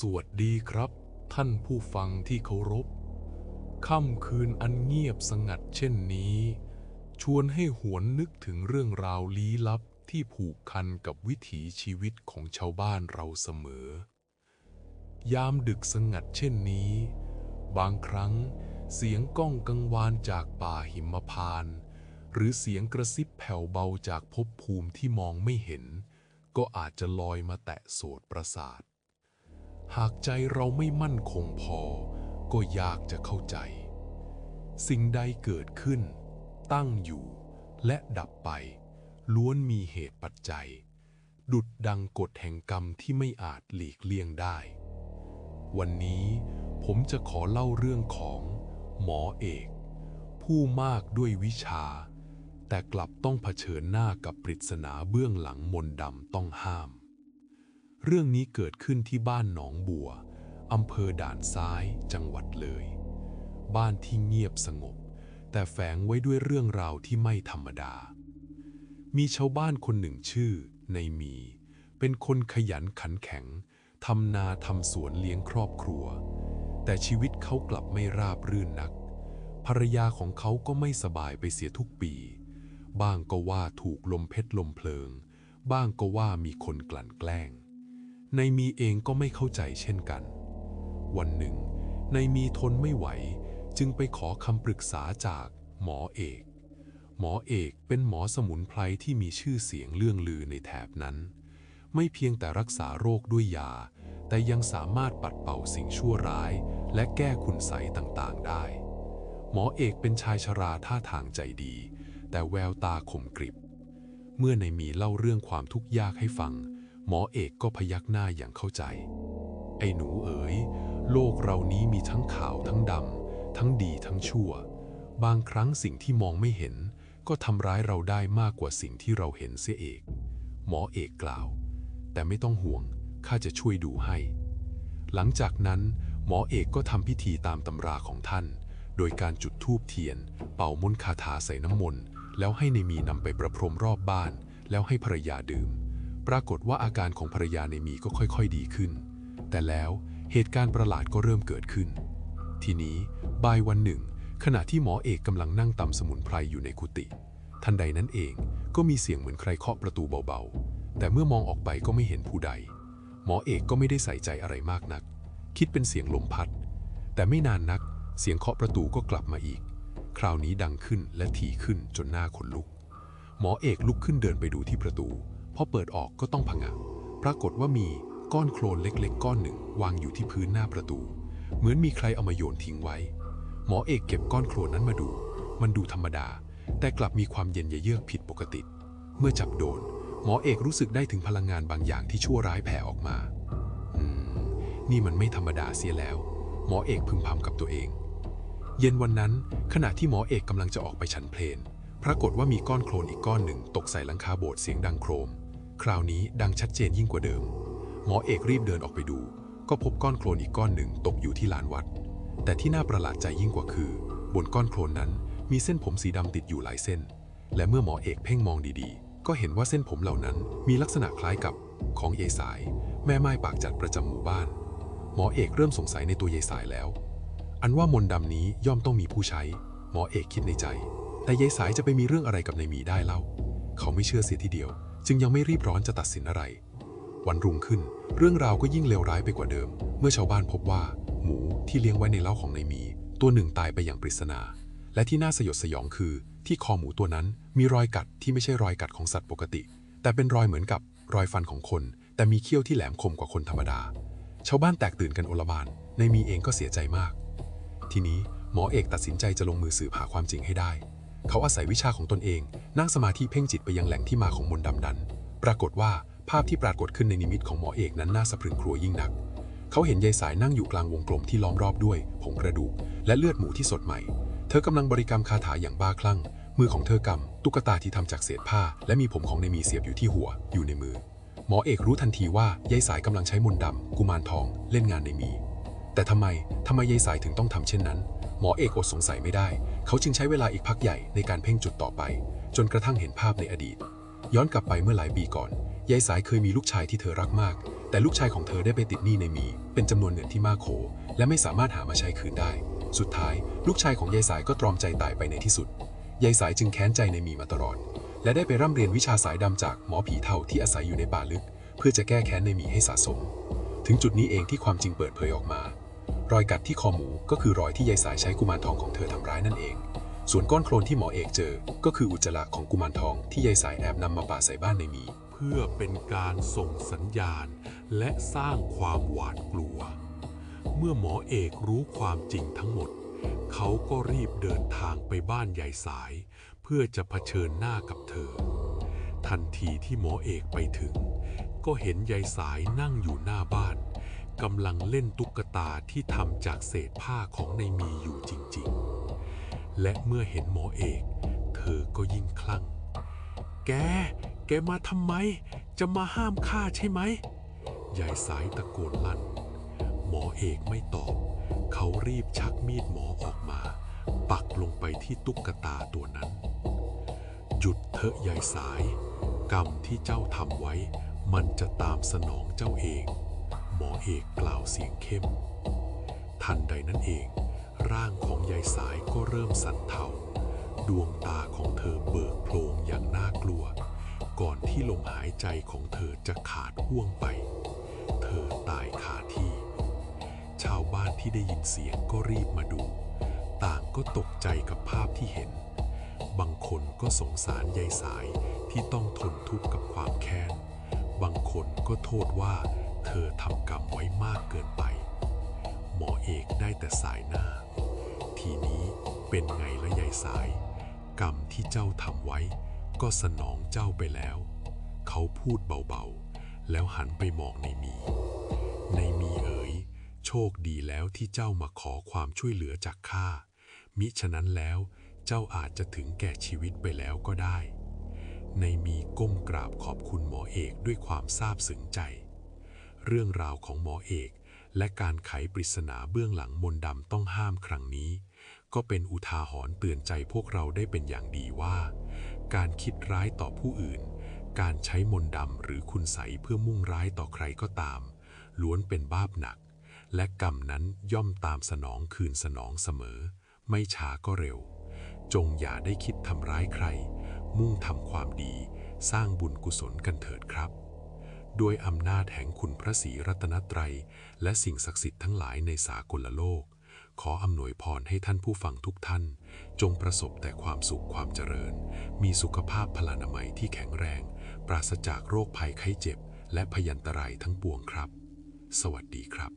สวัสดีครับ ท่านผู้ฟังที่เคารพ ค่ำคืนอันเงียบสงัดเช่นนี้ ชวนให้หวนนึกถึงเรื่องราวลี้ลับที่ผูกพันกับวิถีชีวิตของชาวบ้านเราเสมอ ยามดึกสงัดเช่นนี้ บางครั้งเสียงก้องกังวานจากป่าหิมพานต์หรือเสียงกระซิบแผ่วเบาจากภพภูมิที่มองไม่เห็น ก็อาจจะลอยมาแตะโสดประสาท หากใจเราไม่มั่นคงพอ ก็ยากจะเข้าใจ สิ่งใดเกิดขึ้น ตั้งอยู่ และดับไป ล้วนมีเหตุปัจจัย ดุดดังกฎแห่งกรรมที่ไม่อาจหลีกเลี่ยงได้ วันนี้ผมจะขอเล่าเรื่องของ หมอเอก ผู้มากด้วยวิชา แต่กลับต้องเผชิญหน้ากับปริศนาเบื้องหลังมนต์ดำต้องห้าม เรื่องนี้เกิดขึ้นที่บ้านหนองบัว อำเภอด่านซ้ายจังหวัดเลย บ้านที่เงียบสงบ แต่แฝงไว้ด้วยเรื่องราวที่ไม่ธรรมดา มีชาวบ้านคนหนึ่งชื่อ ในมี เป็นคนขยันขันแข็งทำนาทำสวนเลี้ยงครอบครัว แต่ชีวิตเขากลับไม่ราบรื่นนัก ภรรยาของเขาก็ไม่สบายไปเสียทุกปี บ้างก็ว่าถูกลมเพชรลมเพลิง บ้างก็ว่ามีคนกลั่นแกล้ง ในมีเองก็ไม่เข้าใจเช่นกัน วันหนึ่งในมีทนไม่ไหว จึงไปขอคำปรึกษาจากหมอเอก หมอเอกเป็นหมอสมุนไพรที่มีชื่อเสียงเรื่องลือในแถบนั้น ไม่เพียงแต่รักษาโรคด้วยยา แต่ยังสามารถปัดเป่าสิ่งชั่วร้าย และแก้คุณไสต่างๆได้ หมอเอกเป็นชายชราท่าทางใจดี แต่แววตาขมกริบ เมื่อในมีเล่าเรื่องความทุกข์ยากให้ฟัง หมอเอกก็พยักหน้าอย่างเข้าใจ ไอ้หนูเอ๋ย โลกเรานี้มีทั้งขาวทั้งดำ ทั้งดีทั้งชั่ว บางครั้งสิ่งที่มองไม่เห็น ก็ทำร้ายเราได้มากกว่าสิ่งที่เราเห็นเสียเอก หมอเอกกล่าว แต่ไม่ต้องห่วง ข้าจะช่วยดูให้ หลังจากนั้น หมอเอกก็ทำพิธีตามตำราของท่าน โดยการจุดธูปเทียน เป่ามนต์คาถาใส่น้ำมนต์ แล้วให้ในมีนำไปประพรมรอบบ้าน แล้วให้ภรรยาดื่ม ปรากฏว่าอาการของภรรยาในมีก็ค่อยๆดีขึ้น แต่แล้วเหตุการณ์ประหลาดก็เริ่มเกิดขึ้น ทีนี้บ่ายวันหนึ่ง ขณะที่หมอเอกกำลังนั่งตำสมุนไพรอยู่ในกุฏิทันใดนั้นเองก็มีเสียงเหมือนใครเคาะประตูเบาๆ แต่เมื่อมองออกไปก็ไม่เห็นผู้ใด หมอเอกก็ไม่ได้ใส่ใจอะไรมากนัก คิดเป็นเสียงลมพัด แต่ไม่นานนัก เสียงเคาะประตูก็กลับมาอีก คราวนี้ดังขึ้นและถี่ขึ้นจนหน้าขนลุก หมอเอกลุกขึ้นเดินไปดูที่ประตู พอเปิดออกก็ต้องผงะปรากฏว่ามีก้อนโคลนเล็กๆ ก้อนหนึ่ง วางอยู่ที่พื้นหน้าประตู เหมือนมีใครเอามาโยนทิ้งไว้ หมอเอกเก็บก้อนโคลนนั้นมาดู มันดูธรรมดา แต่กลับมีความเย็นเยือกผิดปกติ เมื่อจับโดน หมอเอกรู้สึกได้ถึงพลังงานบางอย่างที่ชั่วร้ายแผ่ออกมาอืมนี่มันไม่ธรรมดาเสียแล้ว หมอเอกพึมพำกับตัวเอง เย็นวันนั้น ขณะที่หมอเอกกำลังจะออกไปฉันเพลนปรากฏว่ามีก้อนโคลนอีกก้อนหนึ่ง ตกใส่หลังคาโบสถ์เสียงดังโครม คราวนี้ดังชัดเจนยิ่งกว่าเดิม หมอเอกรีบเดินออกไปดู ก็พบก้อนโคลนอีกก้อนหนึ่งตกอยู่ที่ลานวัด แต่ที่น่าประหลาดใจยิ่งกว่าคือ บนก้อนโคลนนั้นมีเส้นผมสีดำติดอยู่หลายเส้น และเมื่อหมอเอกเพ่งมองดีๆ ก็เห็นว่าเส้นผมเหล่านั้นมีลักษณะคล้ายกับของยายสาย แม่ไม้ปากจัดประจำหมู่บ้าน หมอเอกเริ่มสงสัยในตัวยายสายแล้ว อันว่ามนต์ดำนี้ย่อมต้องมีผู้ใช้ หมอเอกคิดในใจ แต่ยายสายจะไปมีเรื่องอะไรกับนายหมีได้เล่า เขาไม่เชื่อเสียทีเดียว จึงยังไม่รีบร้อนจะตัดสินอะไร วันรุ่งขึ้น เรื่องราวก็ยิ่งเลวร้ายไปกว่าเดิม เมื่อชาวบ้านพบว่า หมูที่เลี้ยงไว้ในเล้าของนายมี ตัวหนึ่งตายไปอย่างปริศนา และที่น่าสยดสยองคือ ที่คอหมูตัวนั้นมีรอยกัดที่ไม่ใช่รอยกัดของสัตว์ปกติ แต่เป็นรอยเหมือนกับรอยฟันของคน แต่มีเขี้ยวที่แหลมคมกว่าคนธรรมดา ชาวบ้านแตกตื่นกันโอลหมานนายมีเองก็เสียใจมาก ทีนี้หมอเอกตัดสินใจจะลงมือสืบหาความจริงให้ได้ เขาอาศัยวิชาของตนเอง นั่งสมาธิเพ่งจิตไปยังแหล่งที่มาของมนต์ดำนั้น ปรากฏว่าภาพที่ปรากฏขึ้นในนิมิตของหมอเอกนั้นน่าสะพรึงครัวยิ่งนัก เขาเห็นยายสายนั่งอยู่กลางวงกลมที่ล้อมรอบด้วยผงกระดูก และเลือดหมูที่สดใหม่ เธอกำลังบริกรรมคาถาอย่างบ้าคลั่ง มือของเธอกำตุ๊กตาที่ทำจากเศษผ้า และมีผมของในมีเสียบอยู่ที่หัว อยู่ในมือ หมอเอกรู้ทันทีว่ายายสายกำลังใช้มนต์ดำกุมารทอง เล่นงานในมี แต่ทำไมทำไมยายสายถึงต้องทำเช่นนั้น หมอเอกอดสงสัยไม่ได้ เขาจึงใช้เวลาอีกพักใหญ่ในการเพ่งจุดต่อไป จนกระทั่งเห็นภาพในอดีต ย้อนกลับไปเมื่อหลายปีก่อน ยายสายเคยมีลูกชายที่เธอรักมาก แต่ลูกชายของเธอได้ไปติดหนี้ในมี เป็นจำนวนเงินที่มากโข และไม่สามารถหามาใช้คืนได้ สุดท้าย ลูกชายของยายสายก็ตรอมใจตายไปในที่สุด ยายสายจึงแค้นใจในมีมาตลอด และได้ไปร่ำเรียนวิชาสายดำจากหมอผีเท่าที่อาศัยอยู่ในป่าลึก เพื่อจะแก้แค้นในมีให้สะสม ถึงจุดนี้เองที่ความจริงเปิดเผยออกมา รอยกัดที่คอหมูก็คือรอยที่ยายสายใช้กุมารทองของเธอทำร้ายนั่นเอง ส่วนก้อนโคลนที่หมอเอกเจอ ก็คืออุจจาระของกุมารทองที่ยายสายแอบนำมาป่าใส่บ้านในมี เพื่อเป็นการส่งสัญญาณ และสร้างความหวาดกลัว เมื่อหมอเอกรู้ความจริงทั้งหมด เขาก็รีบเดินทางไปบ้านยายสาย เพื่อจะเผชิญหน้ากับเธอ ทันทีที่หมอเอกไปถึง ก็เห็นยายสายนั่งอยู่หน้าบ้าน กำลังเล่นตุ๊กตาที่ทำจากเศษผ้าของในมีอยู่จริงๆ และเมื่อเห็นหมอเอก เธอก็ยิ่งคลั่ง แก แกมาทำไม จะมาห้ามข้าใช่ไหม ยายสายตะโกนลั่น หมอเอกไม่ตอบ เขารีบชักมีดหมอออกมา ปักลงไปที่ตุ๊กตาตัวนั้น หยุดเถอะยายสาย กรรมที่เจ้าทำไว้ มันจะตามสนองเจ้าเอง หมอเอกกล่าวเสียงเข้ม ทันใดนั้นเอง ร่างของยายสายก็เริ่มสั่นเทาดวงตาของเธอเบิกโพลงอย่างน่ากลัว ก่อนที่ลมหายใจของเธอจะขาดห่วงไป เธอตายคาที่ ชาวบ้านที่ได้ยินเสียงก็รีบมาดู ต่างก็ตกใจกับภาพที่เห็น บางคนก็สงสารยายสายที่ต้องทนทุกข์กับความแค้น บางคนก็โทษว่า เธอทำกรรมไว้มากเกินไป หมอเอกได้แต่สายหน้า ทีนี้เป็นไงละยายสาย กรรมที่เจ้าทำไว้ ก็สนองเจ้าไปแล้ว เขาพูดเบาๆ แล้วหันไปมองในมี ในมีเอ๋ย โชคดีแล้วที่เจ้ามาขอความช่วยเหลือจากข้า มิฉะนั้นแล้วเจ้าอาจจะถึงแก่ชีวิตไปแล้วก็ได้ ในมีก้มกราบขอบคุณหมอเอกด้วยความซาบซึ้งใจ เรื่องราวของหมอเอก และการไขปริศนาเบื้องหลังมนต์ดำต้องห้ามครั้งนี้ ก็เป็นอุทาหรณ์เตือนใจพวกเราได้เป็นอย่างดีว่า การคิดร้ายต่อผู้อื่น การใช้มนต์ดำหรือคุณใสยเพื่อมุ่งร้ายต่อใครก็ตาม ล้วนเป็นบาปหนัก และกรรมนั้นย่อมตามสนองคืนสนองเสมอ ไม่ช้าก็เร็ว จงอย่าได้คิดทำร้ายใคร มุ่งทำความดี สร้างบุญกุศลกันเถิดครับ ด้วยอำนาจแห่งคุณพระศรีรัตนตรัย และสิ่งศักดิ์สิทธิ์ทั้งหลายในสากลโลก ขออำนวยพรให้ท่านผู้ฟังทุกท่าน จงประสบแต่ความสุขความเจริญ มีสุขภาพพลานามัยที่แข็งแรง ปราศจากโรคภัยไข้เจ็บ และพยันตรายทั้งปวงครับ สวัสดีครับ